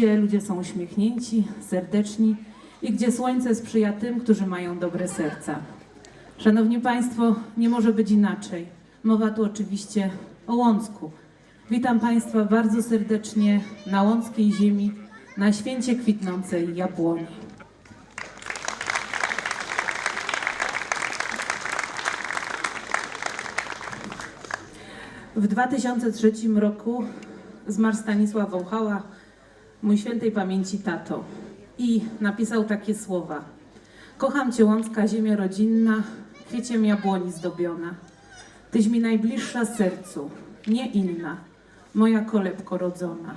gdzie ludzie są uśmiechnięci, serdeczni i gdzie słońce sprzyja tym, którzy mają dobre serca. Szanowni Państwo, nie może być inaczej. Mowa tu oczywiście o Łącku. Witam Państwa bardzo serdecznie na łąckiej ziemi, na święcie kwitnącej jabłoni. W 2003 roku zmarł Stanisław Wąchała, mój świętej pamięci tato, i napisał takie słowa. Kocham Cię, Łącka ziemia rodzinna, kwieciem jabłoni zdobiona. Tyś mi najbliższa sercu, nie inna, moja kolebko rodzona.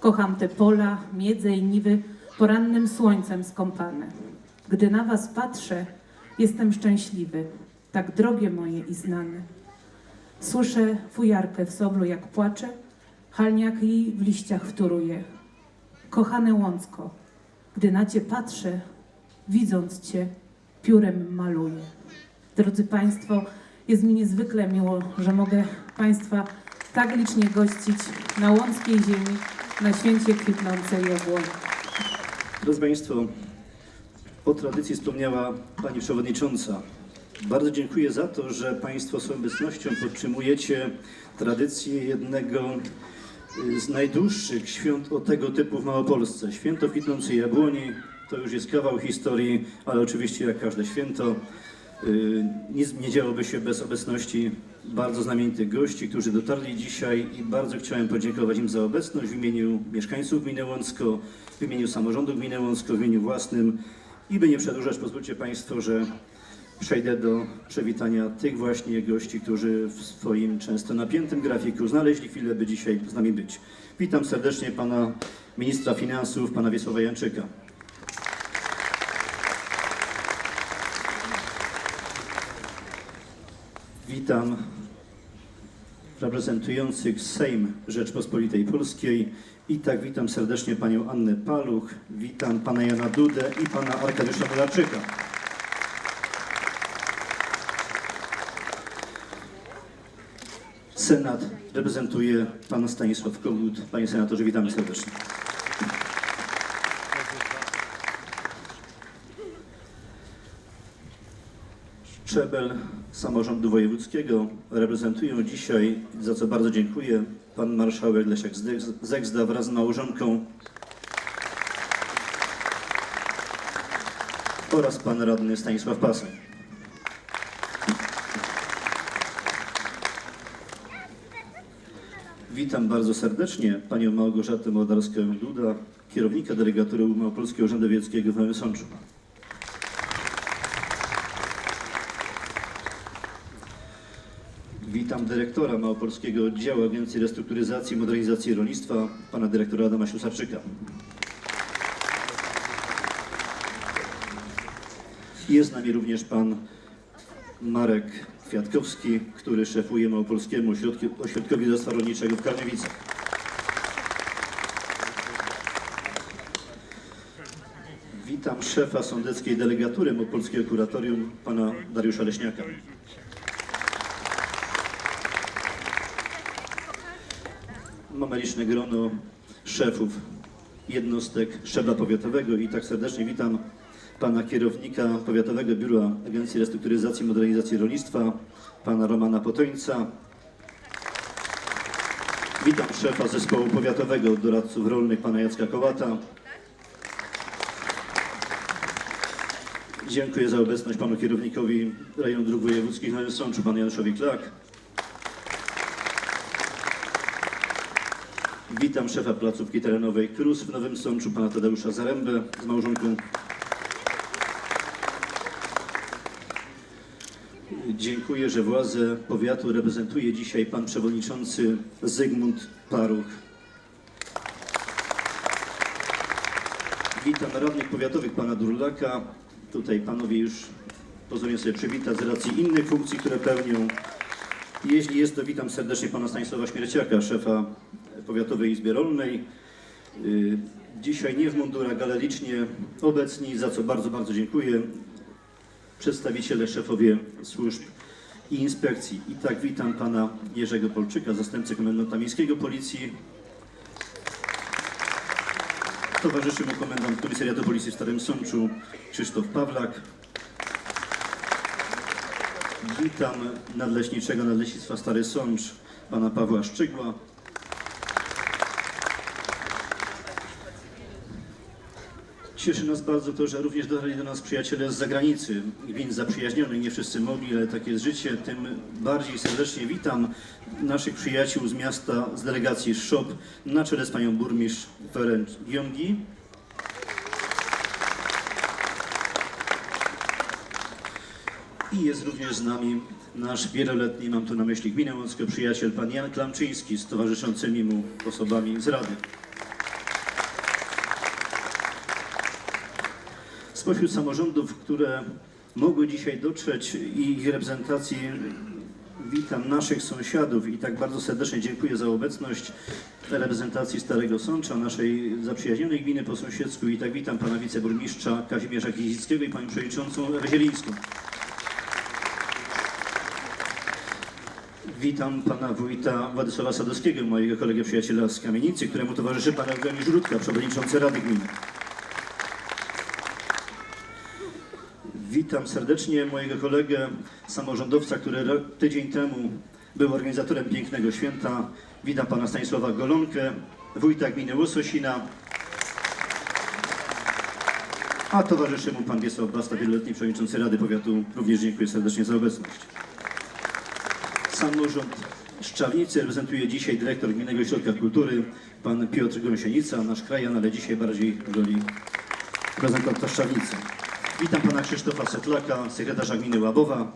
Kocham te pola, miedze i niwy, porannym słońcem skąpane. Gdy na Was patrzę, jestem szczęśliwy, tak drogie moje i znane. Słyszę fujarkę w soblu, jak płacze, halniak jej w liściach wtóruje. Kochane łącko, gdy na Cię patrzę, widząc Cię, piórem maluję. Drodzy Państwo, jest mi niezwykle miło, że mogę Państwa tak licznie gościć na łąckiej ziemi, na święcie kwitnącej jabłoni. Drodzy Państwo, o tradycji wspomniała Pani Przewodnicząca. Bardzo dziękuję za to, że Państwo swoją obecnością podtrzymujecie tradycję jednego z najdłuższych świąt o tego typu w Małopolsce. Święto kwitnącej jabłoni to już jest kawał historii, ale oczywiście jak każde święto y, nic nie działoby się bez obecności bardzo znamienitych gości, którzy dotarli dzisiaj i bardzo chciałem podziękować im za obecność w imieniu mieszkańców gminy Łącko, w imieniu samorządu gminy Łącko, w imieniu własnym i by nie przedłużać, pozwólcie Państwo, że przejdę do przywitania tych właśnie gości, którzy w swoim często napiętym grafiku znaleźli chwilę, by dzisiaj z nami być. Witam serdecznie Pana Ministra Finansów, Pana Wiesława Janczyka. Witam reprezentujących Sejm Rzeczpospolitej Polskiej i tak witam serdecznie Panią Annę Paluch, witam Pana Jana Dudę i Pana Arkadiusza Mularczyka. Senat reprezentuje Pan Stanisław Kogut. Panie Senatorze, witamy serdecznie. Szczebel samorządu wojewódzkiego reprezentują dzisiaj, za co bardzo dziękuję, pan marszałek Leszek Zegzda wraz z małżonką oraz pan radny Stanisław Pasek. Witam bardzo serdecznie panią Małgorzatę Mołdarską-Duda, kierownika delegatury Małopolskiego Urzędu Wiejskiego w Sączu. Witam dyrektora Małopolskiego Oddziału Agencji Restrukturyzacji i Modernizacji Rolnictwa, pana dyrektora Adama Ślusarczyka. Jest z nami również pan Marek Kwiatkowski, który szefuje Małopolskiemu Ośrodki- Ośrodkowi Doradztwa Rolniczego w Karniewicach. Witam szefa sądeckiej delegatury Małopolskiego Kuratorium, pana Dariusza Leśniaka. Mamy liczne grono szefów jednostek szczebla powiatowego i tak serdecznie witam pana kierownika Powiatowego Biura Agencji Restrukturyzacji i Modernizacji Rolnictwa, pana Romana Potońca. Witam szefa Zespołu Powiatowego Doradców Rolnych, pana Jacka Kołata. Dziękuję za obecność panu kierownikowi Rejonu Dróg Wojewódzkich Nowym Sączu, panu Januszowi Klak. Witam szefa placówki terenowej KRUS w Nowym Sączu, pana Tadeusza Zarębę z małżonką. Dziękuję, że władze powiatu reprezentuje dzisiaj pan przewodniczący Zygmunt Paruch. Witam radnych powiatowych pana Durlaka. Tutaj panowie już pozwolę sobie przywitać z racji innych funkcji, które pełnią. Jeśli jest, to witam serdecznie pana Stanisława Śmierciaka, szefa Powiatowej Izby Rolnej. Y, Dzisiaj nie w mundurach, ale licznie obecni, za co bardzo, bardzo dziękuję. Przedstawiciele, szefowie służb i inspekcji. I tak witam pana Jerzego Polczyka, zastępcę komendanta miejskiego Policji. Towarzyszy mu komendant Komisariatu Policji w Starym Sączu Krzysztof Pawlak. Witam nadleśniczego Nadleśnictwa Stary Sącz, pana Pawła Szczygła. Cieszy nas bardzo to, że również dotarli do nas przyjaciele z zagranicy, gmin zaprzyjaźnionych, nie wszyscy mogli, ale takie jest życie. Tym bardziej serdecznie witam naszych przyjaciół z miasta, z delegacji SZOP, na czele z panią burmistrz Ferenc Giongi. I jest również z nami nasz wieloletni, mam tu na myśli gminę łącką przyjaciel, pan Jan Klamczyński z towarzyszącymi mu osobami z Rady. Spośród samorządów, które mogły dzisiaj dotrzeć i ich reprezentacji witam naszych sąsiadów i tak bardzo serdecznie dziękuję za obecność reprezentacji Starego Sącza, naszej zaprzyjaźnionej gminy po sąsiedzku i tak witam pana wiceburmistrza Kazimierza Gizickiego i panią przewodniczącą Ewę Zielińską. Witam pana wójta Władysława Sadowskiego, mojego kolegę przyjaciela z Kamienicy, któremu towarzyszy pan Eugeniusz Rudka, przewodniczący Rady Gminy. Witam serdecznie mojego kolegę, samorządowca, który tydzień temu był organizatorem pięknego święta. Witam pana Stanisława Golonkę, wójta gminy Łososina. A towarzyszy mu pan Wiesław Basta, wieloletni przewodniczący Rady Powiatu. Również dziękuję serdecznie za obecność. Samorząd Szczawnicy reprezentuje dzisiaj dyrektor Gminnego Ośrodka Kultury, pan Piotr Gąsienica, nasz krajan, ale dzisiaj bardziej w roli reprezentanta Szczawnicy. Witam pana Krzysztofa Setlaka, sekretarza gminy Łabowa.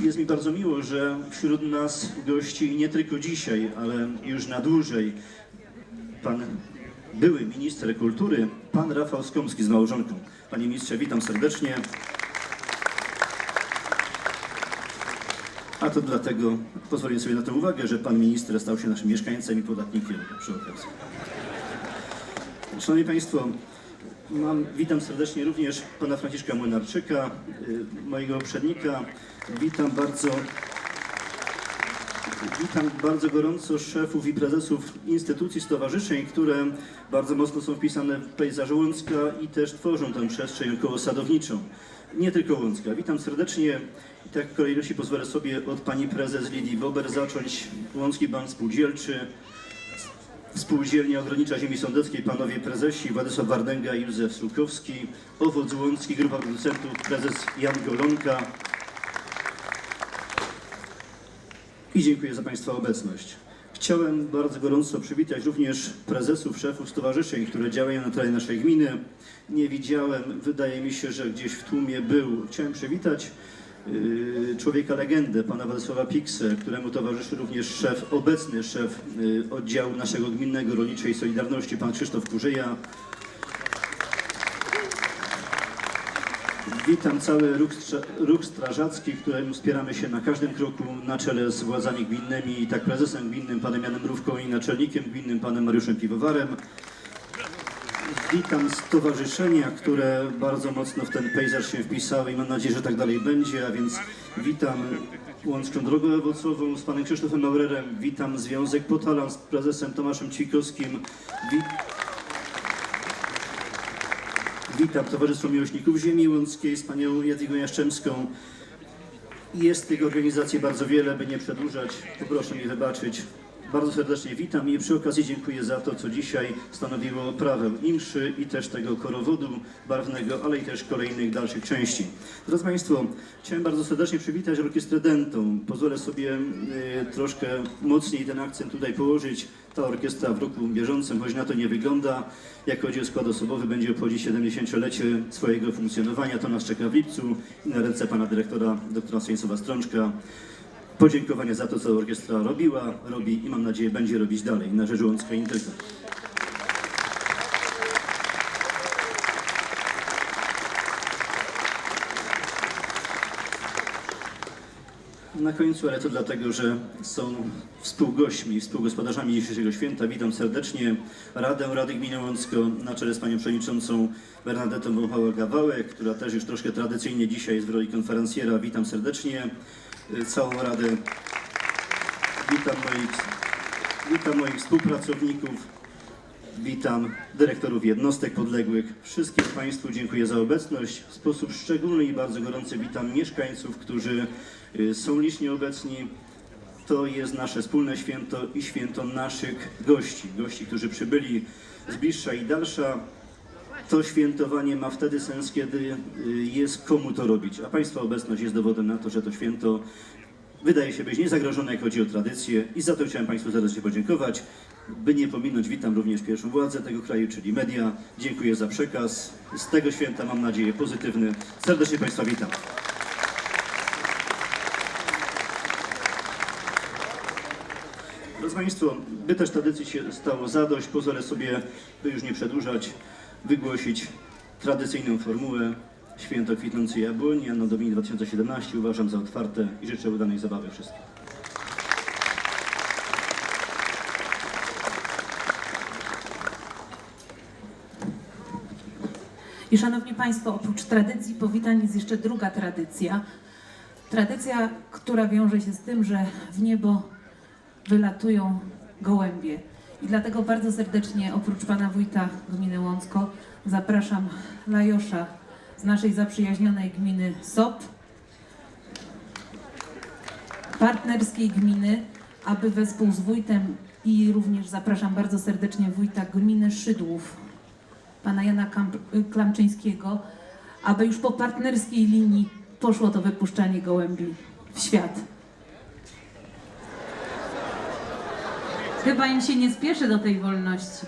Jest mi bardzo miło, że wśród nas gości nie tylko dzisiaj, ale już na dłużej pan były minister kultury, pan Rafał Skomski z małżonką. Panie ministrze, witam serdecznie. A to dlatego pozwolę sobie na tę uwagę, że pan minister stał się naszym mieszkańcem i podatnikiem przy okazji. Szanowni Państwo, mam, witam serdecznie również pana Franciszka Młynarczyka, y, mojego poprzednika. Witam bardzo, witam bardzo gorąco szefów i prezesów instytucji, stowarzyszeń, które bardzo mocno są wpisane w pejzaż Łącka i też tworzą tę przestrzeń około sadowniczą. Nie tylko Łącka. Witam serdecznie i tak w kolejności pozwolę sobie od pani prezes Lidii Wober zacząć Łącki Bank Spółdzielczy, Spółdzielnia Ogrodnicza Ziemi Sądeckiej, panowie prezesi Władysław Wardęga i Józef Sulkowski, Owoc Łącki, grupa producentów, prezes Jan Golonka. I dziękuję za Państwa obecność. Chciałem bardzo gorąco przywitać również prezesów, szefów stowarzyszeń, które działają na terenie naszej gminy. Nie widziałem, wydaje mi się, że gdzieś w tłumie był. Chciałem przywitać człowieka legendę, pana Władysława Piksę, któremu towarzyszy również szef, obecny szef yy, oddziału naszego gminnego Rolniczej Solidarności, pan Krzysztof Kurzyja. Witam cały ruch, ruch strażacki, którym wspieramy się na każdym kroku na czele z władzami gminnymi i tak prezesem gminnym, panem Janem Mrówką i naczelnikiem gminnym, panem Mariuszem Piwowarem. Witam stowarzyszenia, które bardzo mocno w ten pejzaż się wpisały i mam nadzieję, że tak dalej będzie, a więc witam Łącką Drogę Owocową z panem Krzysztofem Maurerem, witam Związek Potalan z prezesem Tomaszem Cikowskim, wi- witam Towarzystwo Miłośników Ziemi Łąckiej z panią Jadwigą Jaszczemską. Jest tych organizacji bardzo wiele, by nie przedłużać, poproszę mi wybaczyć. Bardzo serdecznie witam i przy okazji dziękuję za to, co dzisiaj stanowiło prawę imszy i też tego korowodu barwnego, ale i też kolejnych dalszych części. Drodzy Państwo, chciałem bardzo serdecznie przywitać orkiestrę Dentą. Pozwolę sobie y, troszkę mocniej ten akcent tutaj położyć. Ta orkiestra w roku bieżącym, choć na to nie wygląda, jak chodzi o skład osobowy, będzie obchodzić 70-lecie swojego funkcjonowania. To nas czeka w lipcu na ręce pana dyrektora, doktora Stanisława Strączka podziękowania za to, co orkiestra robiła, robi i mam nadzieję będzie robić dalej na rzecz Łącka. Na końcu, ale to dlatego, że są współgośćmi, współgospodarzami dzisiejszego święta. Witam serdecznie Radę Rady Gminy Łącko na czele z panią przewodniczącą Bernadetą Wąchałę-Gawałek, która też już troszkę tradycyjnie dzisiaj jest w roli konferencjera. Witam serdecznie całą Radę. Witam moich Witam moich współpracowników, witam dyrektorów jednostek podległych. Wszystkim Państwu dziękuję za obecność. W sposób szczególny i bardzo gorący witam mieszkańców, którzy y, są licznie obecni. To jest nasze wspólne święto i święto naszych gości, gości, którzy przybyli z bliższa i dalsza. To świętowanie ma wtedy sens, kiedy y, jest komu to robić, a Państwa obecność jest dowodem na to, że to święto wydaje się być niezagrożone, jak chodzi o tradycję i za to chciałem Państwu serdecznie podziękować. By nie pominąć, witam również pierwszą władzę tego kraju, czyli media. Dziękuję za przekaz. Z tego święta mam nadzieję pozytywny. Serdecznie Państwa witam. Drodzy Państwo, by też tradycji się stało zadość, pozwolę sobie, by już nie przedłużać, wygłosić tradycyjną formułę Święto Kwitnącej Jabłoni, Anno Domini 2017 uważam za otwarte i życzę udanej zabawy wszystkim. I szanowni Państwo, oprócz tradycji powitań jest jeszcze druga tradycja. Tradycja, która wiąże się z tym, że w niebo wylatują gołębie. I dlatego bardzo serdecznie, oprócz pana wójta gminy Łącko, zapraszam Lajosza z naszej zaprzyjaźnionej gminy SOP, partnerskiej gminy, aby wespół z wójtem i również zapraszam bardzo serdecznie wójta gminy Szydłów, pana Jana Kamp- Klamczyńskiego, aby już po partnerskiej linii poszło to wypuszczanie gołębi w świat. Chyba im się nie spieszy do tej wolności.